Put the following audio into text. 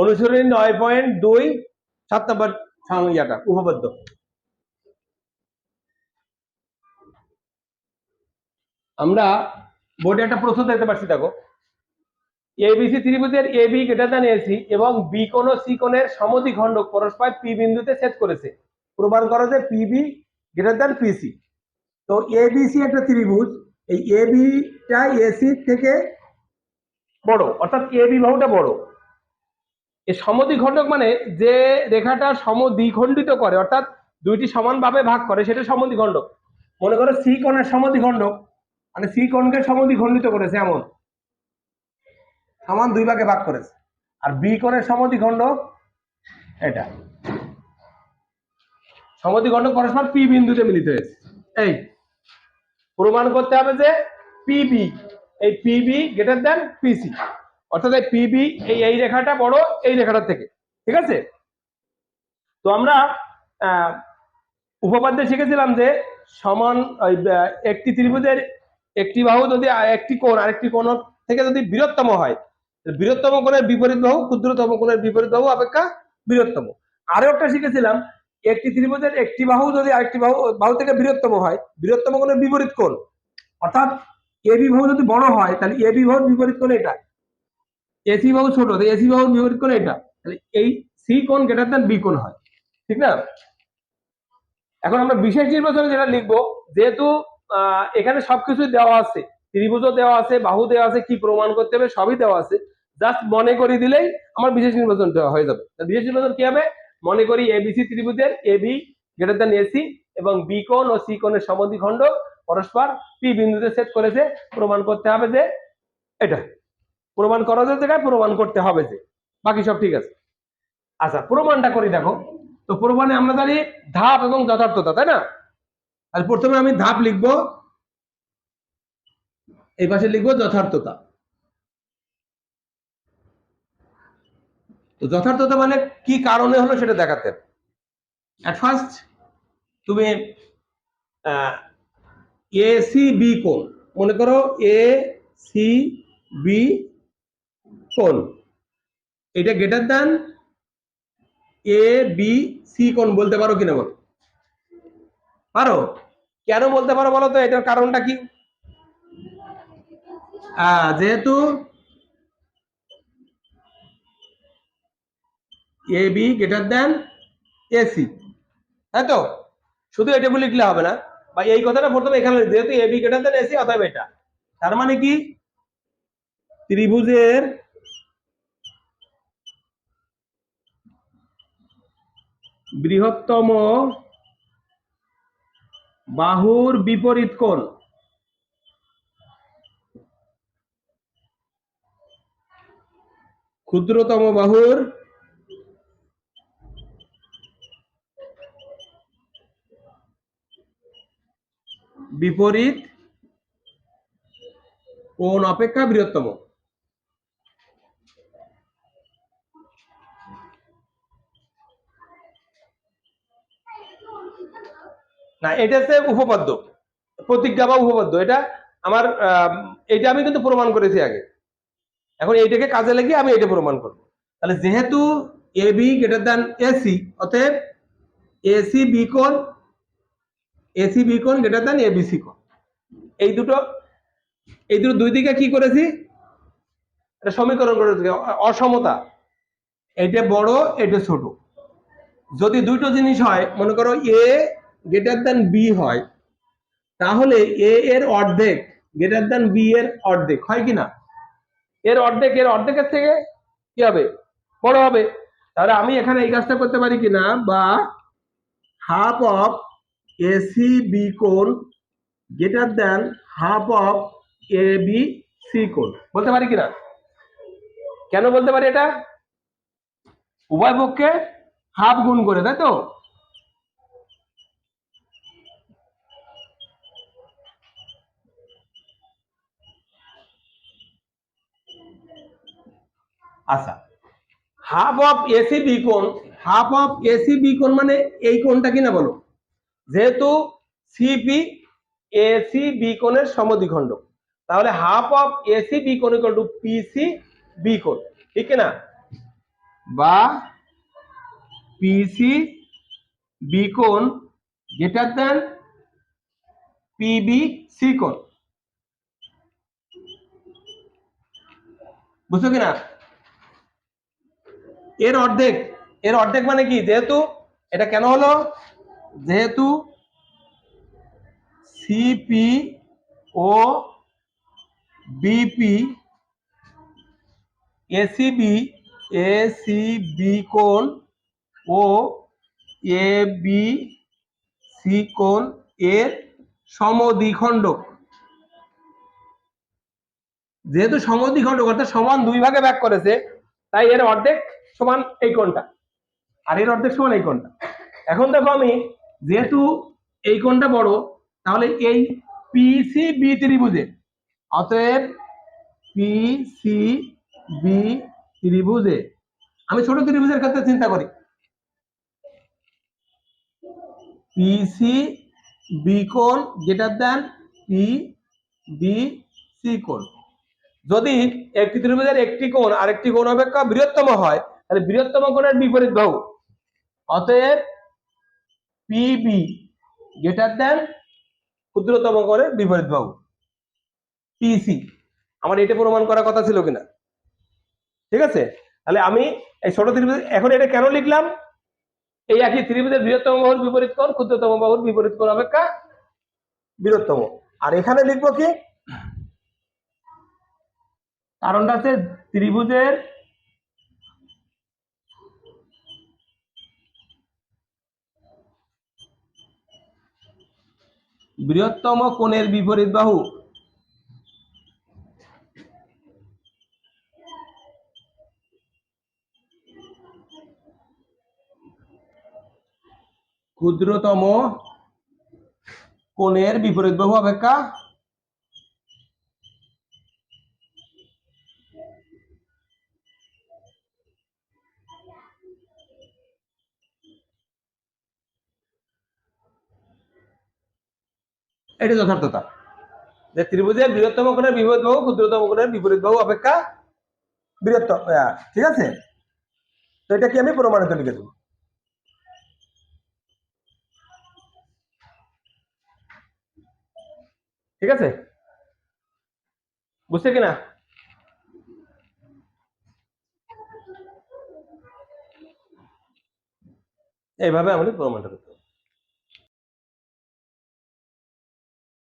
অনুসরণী নয় পয়েন্ট দুই, সাত নম্বর ইয়াটা উপপাদ্য। আমরা বোর্ডে একটা প্রশ্ন দেখতে পাচ্ছি, দেখো। এবিসি ত্রিভুজের A B greater than AC এবং বি ও সি কোণের সমদ্বিখণ্ডক পরস্পর পি বিন্দুতে ছেদ করেছে। প্রমাণ করো যে পিবি গ্রেটার দ্যান পিসি তো এবিসি একটা ত্রিভুজ, এই এ বিটা এসি থেকে বড়, অর্থাৎ এ বি বাহুটা বড়। এই সমদ্বিখণ্ডক মানে যে রেখাটা সমদ্বিখণ্ডিত করে, অর্থাৎ দুইটি সমানভাবে ভাগ করে, সেটা সমদ্বিখণ্ডক। মনে করো সি কোণের সমদ্বিখণ্ডক মানে সি কোণকে সমদ্বিখণ্ডিত করেছে এমন। সমান দুই ভাগে ভাগ করেছে। আর বি কোণের সমদ্বিখণ্ডক এটা। সমদ্বিখণ্ডক পরস্পর পি বিন্দুতে মিলিত হয়েছে। এই, প্রমাণ করতে হবে যে পিবি এই পিবি গ্রেটার দ্যান পিসি অর্থাৎ এই পিবি এই এই রেখাটা বড়, এই রেখাটার থেকে। ঠিক আছে? তো আমরা উপপাদ্যে শিখেছিলাম যে সমান একটি ত্রিভুজের একটি বাহু যদি একটি কোণ, আরেকটি কোণ থেকে যদি বৃহত্তম হয় বৃহত্তম কোণের বিপরীত বাহু, ক্ষুদ্রতম কোণের বিপরীত বাহু অপেক্ষা বৃহত্তম। আরও একটা শিখেছিলাম, একটি ত্রিভুজের একটি বাহু যদি আরেকটি বাহু বাহু থেকে বৃহত্তম হয়, বৃহত্তম কোণের বিপরীত কোণ। অর্থাৎ এবি বাহু যদি বড় হয়, তাহলে এবি বাহুর বিপরীত কোণ এটা। এসি বাহু ছোট এসি বাহু বিপরীত কোণ এটা। তাহলে এই সি কোণ গ্রেটার দ্যান বি কোণ হয়। ঠিক না? এখন আমরা বিশেষ নির্বাচনে যেটা লিখব, যেহেতু এখানে সবকিছু দেওয়া আছে। ত্রিভুজও দেওয়া আছে, বাহু দেওয়া আছে, কি প্রমাণ করতে হবে সবই দেওয়া আছে। জাস্ট মনে করি দিলেই আমার বিশেষ নির্বাচন হয়ে যাবে। বিশেষ নির্বাচন কি হবে? মনে করি এবিসি ত্রিভুজের এবি গ্রেটার দ্যান এসি এবং বি কোণ ও সি কোণের সমদ্বিখণ্ড পরস্পর পি বিন্দুতে সেট করেছে। প্রমাণ করতে হবে যে এটা। প্রমাণ করা যে জায়গায় প্রমাণ করতে হবে যে। বাকি সব ঠিক আছে। আচ্ছা প্রমাণটা করি দেখো। তো প্রমাণে আমরা জানি ধাপ এবং যথার্থতা, তাই না? আর প্রথমে আমি ধাপ লিখব। এই পাশে লিখব যথার্থতা। তো যথার্থতা মানে কি কারণে হলো সেটা দেখাতে ফার্স্ট তুমি এ সি বি কোণ। মনে করো এ সি বি কোণ? এটা greater than A B C কোণ বলতে পারো কিনা বলো? পারো? কেন বলতে পারো বলো তো? এটার কারণটা কি? যেহেতু A B greater than AC তাই তো? শুধু এটা লিখলে হবে না। বা এই কথাটা প্রথমে এখানে যেহেতু A B greater than AC অতএব এটা। তার মানে কি? ত্রিভুজের বৃহত্তম বাহুর বিপরীত কোণ। ক্ষুদ্রতম বাহুর বিপরীত কোণ অপেক্ষা বৃহত্তম। না, এটা হচ্ছে উপপাদ্য। প্রতিজ্ঞা বা উপপাদ্য। এটা আমার এটা আমি কিন্তু প্রমাণ করেছি আগে। এখন এইটাকে কাজে লাগিয়ে আমি এটা প্রমাণ করব। তাহলে যেহেতু A B greater than AC অতএব এসি বি কোণ এসি বি কোণ গ্রেটার দ্যান এবিসি কোণ। এই দুটো এই দুটো দুই দিকে কি করেছি? এটা সমীকরণ করেছি অসমতা এটা বড়, এটা ছোট। যদি দুটো জিনিস হয়, মনে করো এ গ্রেটার দ্যান বি হয়, তাহলে এ এর অর্ধেক গ্রেটার দ্যান বি এর অর্ধেক হয় কি না এর অর্ধেক, এর অর্ধেকের থেকে কি হবে? বড় হবে। তাহলে আমি এখানে এই কাজটা করতে পারি কিনা? বা হাফ অফ এসি বি কোণ greater than half of A B C কোণ। বলতে পারি কিনা? কেন বলতে পারি এটা? উভয় পক্ষে হাফ গুণ করে, তাই তো? আচ্ছা হাফ অফ এসি বি কোণ হাফ অফ এসি বি কোণ মানে এই কোণটা কিনা বলো? যেহেতু সিপি এসি বি কোণের সমদ্বিখণ্ড, তাহলে হাফ অফ এসি বি কোণ ইকুয়াল টু পিসি বি কোণ, ঠিক না বা পিসি বি কোণ গ্রেটার দেন পিবি সি কোণ, বুঝছ কিনা? এর অর্ধেক এর অর্ধেক মানে কি? যেহেতু, এটা কেন হলো? যেহেতু সিপি ও বিপি এসিবি এসিবি কোণ ও এ বি সি এর সমদ্বিখণ্ডক। যেহেতু সমদ্বিখণ্ডক, অর্থাৎ সমান দুই ভাগে ভাগ করেছে, তাই এর অর্ধেক সমান এই কোণটা। আর এর অর্ধেক সমান এই কোণটা। এখন দেখো আমি, যেহেতু এই কোণটা বড়, তাহলে এই পিসি বি ত্রিভুজে, অতএব পিসি বি ত্রিভুজে, আমি ছোট ত্রিভুজের ক্ষেত্রে চিন্তা করি। পিসি বি কোণ greater than P B C কোণ। যদি একটি ত্রিভুজের একটি কোণ আরেকটি কোণ অপেক্ষা বৃহত্তম হয় তাহলে বৃহত্তম কোণের বিপরীত বাহু। অতএব পিবি গ্রেটার দেন ক্ষুদ্রতম কোণের বিপরীত বাহু। পিসি আমার এটা প্রমাণ করার কথা ছিল কিনা? ঠিক আছে? তাহলে আমি এই ছোট ত্রিভুজ এখন এটা কেন লিখলাম? এই একই ত্রিভুজের বৃহত্তম বাহুর বিপরীত কোণ, ক্ষুদ্রতম বাহুর বিপরীত কোণ অপেক্ষা বৃহত্তম। আর এখানে লিখব কি? কারণটা হচ্ছে ত্রিভুজের বৃহত্তম কোণের বিপরীত বাহু। ক্ষুদ্রতম কোণের বিপরীত বাহু অপেক্ষা এটা যথার্থতা। যে ত্রিভুজের বৃহত্তম কোণের বিপরীত বাহু, ক্ষুদ্রতম কোণের বিপরীত বাহু অপেক্ষা বৃহত্তম ঠিক আছে? তো এটা কি আমি প্রমাণিত লিখে দেবো ঠিক আছে? বুঝছে কিনা? এইভাবে আমাদের প্রমাণটা করতে।